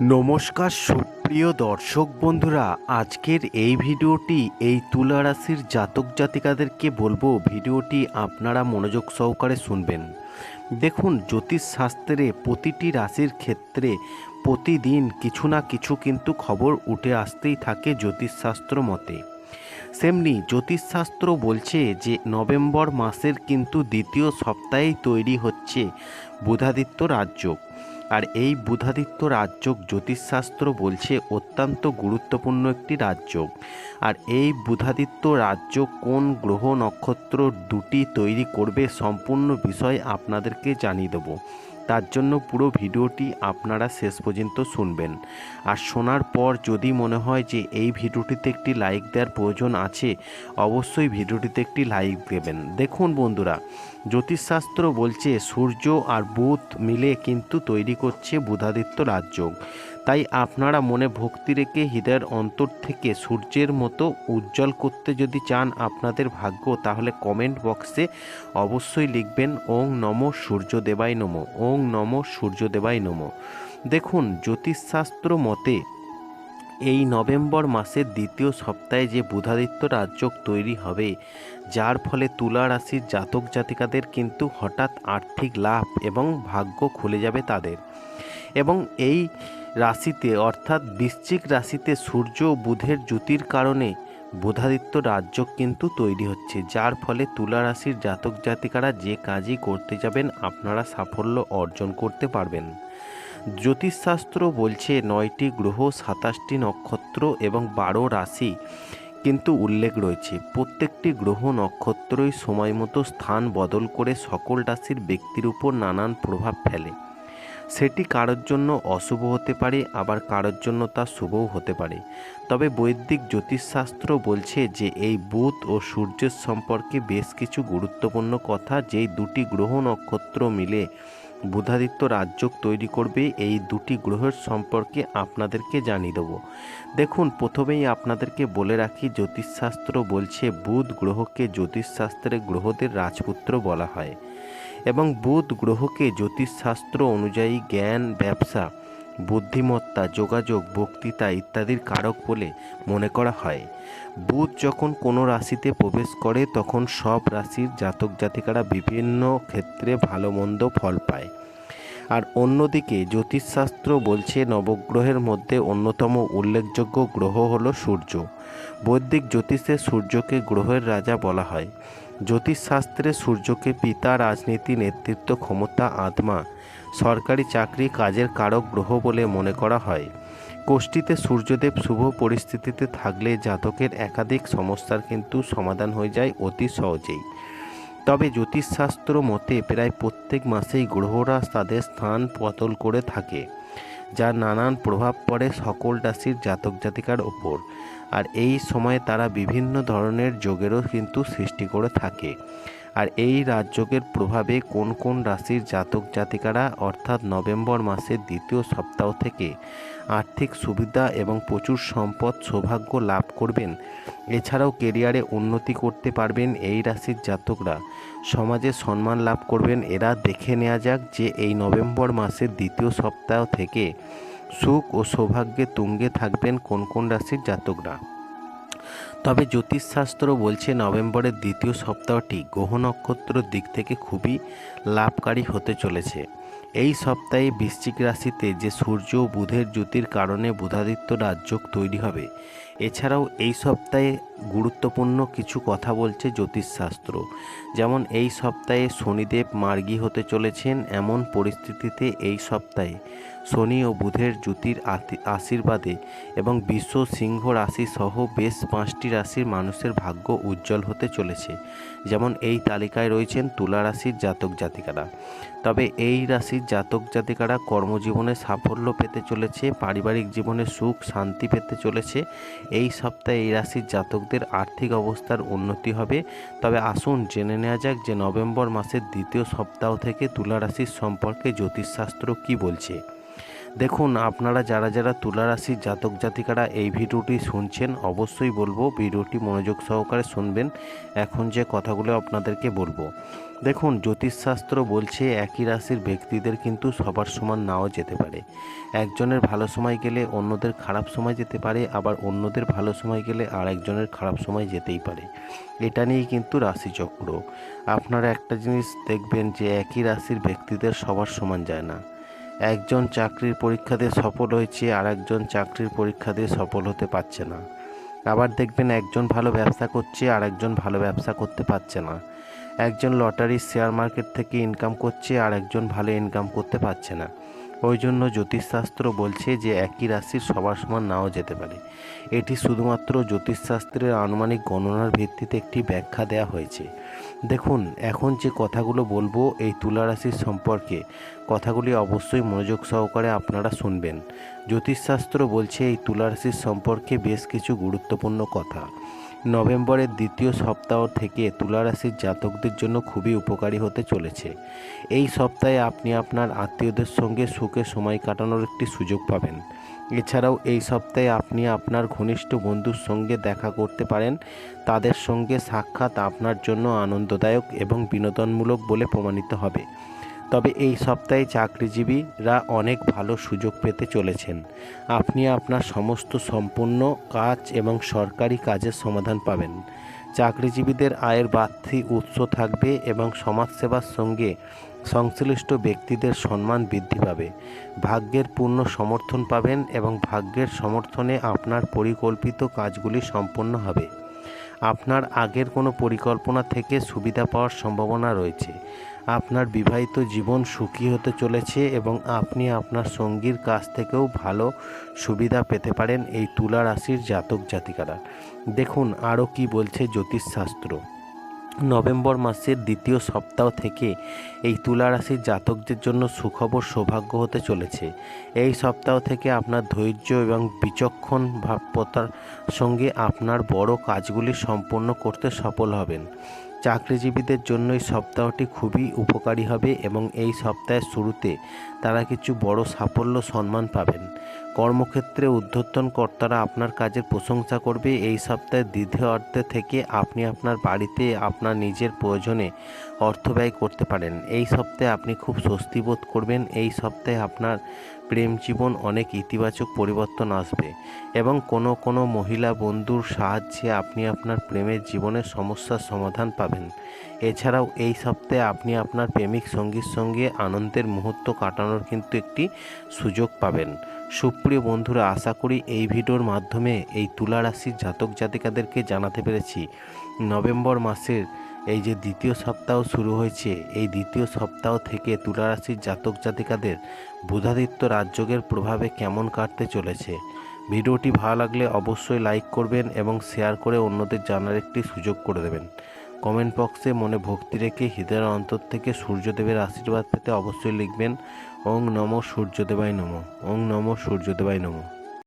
নমস্কার সুপ্রিয় দর্শক বন্ধুরা, আজকের এই ভিডিওটি এই তুলা রাশির জাতক জাতিকাদেরকে বলব ভিডিওটি আপনারা মনোযোগ সহকারে শুনবেন। দেখুন জ্যোতিষশাস্ত্রে প্রতিটি রাশির ক্ষেত্রে প্রতিদিন কিছু না কিছু কিন্তু খবর উঠে আসতেই থাকে জ্যোতিষশাস্ত্র মতে। সেমনি জ্যোতিষশাস্ত্র বলছে যে, নভেম্বর মাসের কিন্তু দ্বিতীয় সপ্তাহেই তৈরি হচ্ছে বুধাদিত্য রাজযোগ। আর এই বুধাদিত্য রাজযোগ জ্যোতিষশাস্ত্র বলছে অত্যন্ত গুরুত্বপূর্ণ একটি রাজযোগ। আর এই বুধাদিত্য রাজ্য কোন গ্রহ নক্ষত্র দুটি তৈরি করবে সম্পূর্ণ বিষয় আপনাদেরকে জানিয়ে দেবো। তার জন্য পুরো ভিডিওটি আপনারা শেষ পর্যন্ত শুনবেন। আর শোনার পর যদি মনে হয় যে এই ভিডিওটিতে একটি লাইক দেওয়ার প্রয়োজন আছে, অবশ্যই ভিডিওটিতে একটি লাইক দেবেন। দেখুন বন্ধুরা, জ্যোতিষশাস্ত্র বলছে সূর্য আর বুধ মিলে কিন্তু তৈরি করছে বুধাদিত্য রাজযোগ। তাই আপনারা মনে ভক্তি রেখে হৃদয়ের অন্তর থেকে সূর্যের মতো উজ্জ্বল করতে যদি চান আপনাদের ভাগ্য, তাহলে কমেন্ট বক্সে অবশ্যই লিখবেন, ওং নম সূর্যদেবাই নম, ওং নম সূর্যদেবাই নম। দেখুন, জ্যোতিষশাস্ত্র মতে এই নভেম্বর মাসের দ্বিতীয় সপ্তাহে যে বুধাদিত্য রাজযোগ তৈরি হবে, যার ফলে তুলা রাশির জাতক জাতিকাদের কিন্তু হঠাৎ আর্থিক লাভ এবং ভাগ্য খুলে যাবে তাদের। এবং এই রাশিতে, অর্থাৎ বৃশ্চিক রাশিতে সূর্য ও বুধের জ্যোতির কারণে বোধাদিত্য রাজ্য কিন্তু তৈরি হচ্ছে, যার ফলে তুলা রাশির জাতক জাতিকারা যে কাজই করতে যাবেন, আপনারা সাফল্য অর্জন করতে পারবেন। জ্যোতিষশাস্ত্র বলছে, নয়টি গ্রহ, সাতাশটি নক্ষত্র এবং বারো রাশি কিন্তু উল্লেখ রয়েছে। প্রত্যেকটি গ্রহ নক্ষত্রই সময় মতো স্থান বদল করে সকল রাশির ব্যক্তির উপর নানান প্রভাব ফেলে। সেটি কারোর জন্য অশুভ হতে পারে, আবার কারোর জন্য তা শুভও হতে পারে। তবে বৈদিক জ্যোতিষশাস্ত্র বলছে যে এই বুধ ও সূর্যের সম্পর্কে বেশ কিছু গুরুত্বপূর্ণ কথা যেই দুটি গ্রহ নক্ষত্র মিলে বুধাদিত্য রাজযোগ তৈরি করবে, এই দুটি গ্রহের সম্পর্কে আপনাদেরকে জানিয়ে দেবো। দেখুন, প্রথমেই আপনাদেরকে বলে রাখি, জ্যোতিষশাস্ত্র বলছে বুধ গ্রহকে জ্যোতিষশাস্ত্রে গ্রহদের রাজপুত্র বলা হয়। এবং বুধ গ্রহকে জ্যোতিষশাস্ত্র অনুযায়ী জ্ঞান, ব্যবসা, বুদ্ধিমত্তা, যোগাযোগ, বক্তৃতা ইত্যাদির কারক বলে মনে করা হয়। বুধ যখন কোনো রাশিতে প্রবেশ করে, তখন সব রাশির জাতক জাতিকারা বিভিন্ন ক্ষেত্রে ভালো মন্দ ফল পায়। আর অন্যদিকে জ্যোতিষশাস্ত্র বলছে, নবগ্রহের মধ্যে অন্যতম উল্লেখযোগ্য গ্রহ হলো সূর্য। বৈদিক জ্যোতিষে সূর্যকে গ্রহের রাজা বলা হয়। জ্যোতিষশাস্ত্রে সূর্যকে পিতা, রাজনীতি, নেতৃত্ব, ক্ষমতা, আত্মা, সরকারি চাকরি, কাজের কারক, গ্রহ বলে মনে করা হয়। কোষ্ঠীতে সূর্যদেব শুভ পরিস্থিতিতে থাকলে জাতকের একাধিক সমস্যার কিন্তু সমাধান হয়ে যায় অতি সহজেই। তবে জ্যোতিষশাস্ত্র মতে প্রায় প্রত্যেক মাসেই গ্রহরা তাদের স্থান বদল করে থাকে, যার নানান প্রভাব পড়ে সকল রাশির জাতক জাতিকার ওপর। আর এই সময় তারা বিভিন্ন ধরনের যোগেরও কিন্তু সৃষ্টি করে থাকে। আর এই রাজযোগের প্রভাবে কোন কোন রাশির জাতক জাতিকারা অর্থাৎ নভেম্বর মাসের দ্বিতীয় সপ্তাহ থেকে আর্থিক সুবিধা এবং প্রচুর সম্পদ সৌভাগ্য লাভ করবেন, এছাড়াও কেরিয়ারে উন্নতি করতে পারবেন এই রাশির জাতকরা। সমাজে সম্মান লাভ করবেন, এরা দেখে নেওয়া যাক যে এই নভেম্বর মাসের দ্বিতীয় সপ্তাহ থেকে সুখ ও সৌভাগ্যে তুঙ্গে থাকবেন কোন কোন রাশির জাতকরা। তবে জ্যোতিষশাস্ত্র বলছে নভেম্বরের দ্বিতীয় সপ্তাহটি গ্রহ নক্ষত্র দিক থেকে খুবই লাভকারী হতে চলেছে। এই সপ্তাহে বৃশ্চিক রাশিতে যে সূর্য ও বুধের জ্যোতির কারণে বুধাদিত্য রাজযোগ তৈরি হবে। এছাড়াও এই সপ্তাহে গুরুত্বপূর্ণ কিছু কথা বলছে জ্যোতিষশাস্ত্র। যেমন, এই সপ্তাহে শনিদেব মার্গী হতে চলেছেন এমন পরিস্থিতিতে এই সপ্তাহে শনি ও বুধের জ্যোতির আশীর্বাদে এবং বিশ্ব সিংহ রাশি সহ বেশ পাঁচটি রাশির মানুষের ভাগ্য উজ্জ্বল হতে চলেছে। যেমন, এই তালিকায় রয়েছেন তুলা রাশির জাতক জাতিকারা। তবে এই রাশির জাতক জাতিকারা কর্মজীবনে সাফল্য পেতে চলেছে, পারিবারিক জীবনে সুখ শান্তি পেতে চলেছে এই সপ্তাহে এই রাশির জাতকদের আর্থিক অবস্থার উন্নতি হবে। তবে আসুন জেনে নেওয়া যাক যে নভেম্বর মাসের দ্বিতীয় সপ্তাহ থেকে তুলা রাশির সম্পর্কে জ্যোতিষশাস্ত্র কি বলছে। দেখুন, আপনারা যারা যারা তুলা রাশির জাতক জাতিকারা এই ভিডিওটি শুনছেন, অবশ্যই বলব ভিডিওটি মনোযোগ সহকারে শুনবেন। এখন যে কথাগুলো আপনাদেরকে বলব। দেখুন, জ্যোতিষশাস্ত্র বলছে একই রাশির ব্যক্তিদের কিন্তু সবার সমান নাও যেতে পারে। একজনের ভালো সময় গেলে অন্যদের খারাপ সময় যেতে পারে, আবার অন্যদের ভালো সময় গেলে আর একজনের খারাপ সময় যেতেই পারে। এটা নিয়েই কিন্তু রাশিচক্র। আপনারা একটা জিনিস দেখবেন যে একই রাশির ব্যক্তিদের সবার সমান যায় না। একজন চাকরির পরীক্ষা দিয়ে সফল হয়েছে আর একজন চাকরির পরীক্ষা দিয়ে সফল হতে পারছে না। আবার দেখবেন একজন ভালো ব্যবসা করছে আর একজন ভালো ব্যবসা করতে পারছে না। একজন লটারি শেয়ার মার্কেট থেকে ইনকাম করছে আর একজন ভালো ইনকাম করতে পারছে না। ওই জন্য জ্যোতিষশাস্ত্র বলছে যে একই রাশির সবার সমান নাও যেতে পারে। এটি শুধুমাত্র জ্যোতিষশাস্ত্রের আনুমানিক গণনার ভিত্তিতে একটি ব্যাখ্যা দেওয়া হয়েছে। দেখুন, এখন যে কথাগুলো বলব এই তুলা রাশির সম্পর্কে, কথাগুলি অবশ্যই মনোযোগ সহকারে আপনারা শুনবেন। জ্যোতিষশাস্ত্র বলছে এই তুলা রাশির সম্পর্কে বেশ কিছু গুরুত্বপূর্ণ কথা। নভেম্বরের দ্বিতীয় সপ্তাহ থেকে তুলা রাশির জাতকদের জন্য খুবই উপকারী হতে চলেছে। এই সপ্তাহে আপনি আপনার আত্মীয়দের সঙ্গে সুখে সময় কাটানোর একটি সুযোগ পাবেন। এছাড়াও এই সপ্তাহে আপনি আপনার ঘনিষ্ঠ বন্ধুর সঙ্গে দেখা করতে পারেন। তাদের সঙ্গে সাক্ষাৎ আপনার জন্য আনন্দদায়ক এবং বিনোদনমূলক বলে প্রমাণিত হবে। তবে এই সপ্তাহে চাকরিজীবীরা অনেক ভালো সুযোগ পেতে চলেছেন। আপনি আপনার সমস্ত সম্পূর্ণ কাজ এবং সরকারি কাজের সমাধান পাবেন। চাকরিজীবীদের আয়ের বাড়তি উৎস থাকবে এবং সমাজসেবার সঙ্গে সংশ্লিষ্ট ব্যক্তিদের সম্মান বৃদ্ধি পাবে। ভাগ্যের পূর্ণ সমর্থন পাবেন এবং ভাগ্যের সমর্থনে আপনার পরিকল্পিত কাজগুলি সম্পন্ন হবে। আপনার আগের কোনো পরিকল্পনা থেকে সুবিধা পাওয়ার সম্ভাবনা রয়েছে। আপনার বিবাহিত জীবন সুখী হতে চলেছে এবং আপনি আপনার সঙ্গীর কাছ থেকেও ভালো সুবিধা পেতে পারেন এই তুলা রাশির জাতক জাতিকারা। দেখুন আরও কি বলছে জ্যোতিষশাস্ত্র। নভেম্বর মাসের দ্বিতীয় সপ্তাহ থেকে এই তুলা রাশির জাতকদের জন্য সুখবর সৌভাগ্য হতে চলেছে। এই সপ্তাহ থেকে আপনার ধৈর্য এবং বিচক্ষণ ভাবপতার সঙ্গে আপনার বড় কাজগুলি সম্পন্ন করতে সফল হবেন। চাকরিজীবীদের জন্য এই সপ্তাহটি খুবই উপকারী হবে এবং এই সপ্তাহের শুরুতে তারা কিছু বড় সাফল্য সম্মান পাবেন। কর্মক্ষেত্রে ঊর্ধ্বতন কর্তারা আপনার কাজের প্রশংসা করবে। এই সপ্তাহে দ্বিতীয় অর্ধে থেকে আপনি আপনার বাড়িতে আপনার নিজের প্রয়োজনে অর্থ ব্যয় করতে পারেন। এই সপ্তাহে আপনি খুব স্বস্তি বোধ করবেন। এই সপ্তাহে আপনার প্রেম জীবন অনেক ইতিবাচক পরিবর্তন আসবে এবং কোনো কোনো মহিলা বন্ধুর সাহায্যে আপনি আপনার প্রেমের জীবনের সমস্যার সমাধান পাবেন। এছাড়াও এই সপ্তাহে আপনি আপনার প্রেমিক সঙ্গীর সঙ্গে আনন্দের মুহূর্ত কাটানোর কিন্তু একটি সুযোগ পাবেন। সুপ্রিয় বন্ধুরা, আশা করি এই ভিডিওর মাধ্যমে এই তুলা রাশির জাতক জাতিকাদেরকে জানাতে পেরেছি। নভেম্বর মাসের এই যে দ্বিতীয় সপ্তাহ শুরু হয়েছে, এই দ্বিতীয় সপ্তাহ থেকে তুলা রাশির জাতক জাতিকাদের বুধাদিত্য রাজযোগের প্রভাবে কেমন কাটতে চলেছে? ভিডিওটি ভালো লাগলে অবশ্যই লাইক করবেন এবং শেয়ার করে অন্যদের জানার একটি সুযোগ করে দেবেন। কমেন্ট বক্সে মনে ভক্তি রেখে হৃদয়ের অন্তর থেকে সূর্যদেবের আশীর্বাদ পেতে অবশ্যই লিখবেন। ওং নম সূর্যদেবাই নম ওং নম সূর্যদেবাই নম।